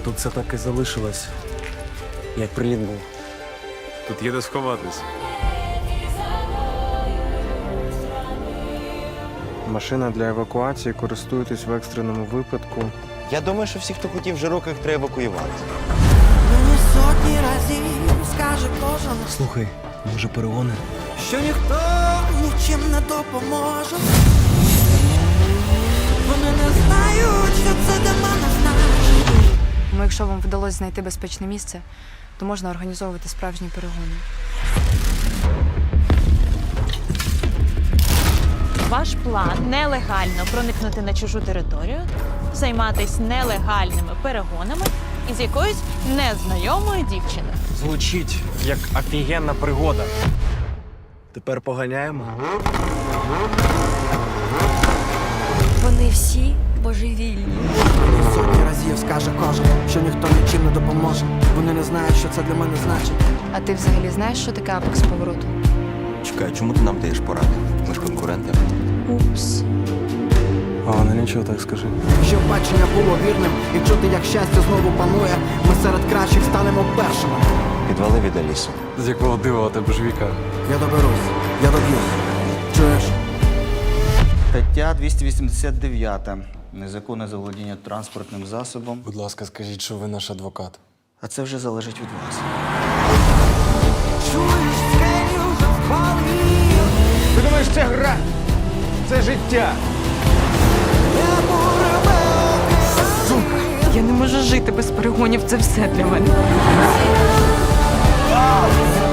тут все так і залишилось, як приліт був. Тут є де сховатись. Машина для евакуації користуєтесь в екстреному випадку. Я думаю, що всіх, хто хотів жироких, треба евакуювати. Мені сотні разів скаже кожен, Слухай, може перегони? що ніхто нічим не допоможе. Якщо вам вдалося знайти безпечне місце, то можна організовувати справжні перегони. Ваш план нелегально проникнути на чужу територію, займатися нелегальними перегонами із якоюсь незнайомою дівчиною. Звучить як офігенна пригода. Тепер поганяємо. Вони всі божевільні. Мені скаже кожен, що ніхто нічим не допоможе. Вони не знають, що це для мене значить. А ти взагалі знаєш, що таке апекс повороту? Чекай, чому ти нам даєш поради? Ми ж конкуренти. Упс. А вона нічого так скажи. Щоб бачення було вірним і чути, як щастя знову панує. Ми серед кращих станемо першими. Підвали від Алісу. З якого дива у тебе ж віка? Я доберусь, я доб'юсь. Чуєш? Стаття 289. Незаконне заволодіння транспортним засобом. Будь ласка, скажіть, що ви наш адвокат. А це вже залежить від вас. Ти думаєш, це гра? Це життя. Реве. Я не можу жити без перегонів, це все для мене. Сука,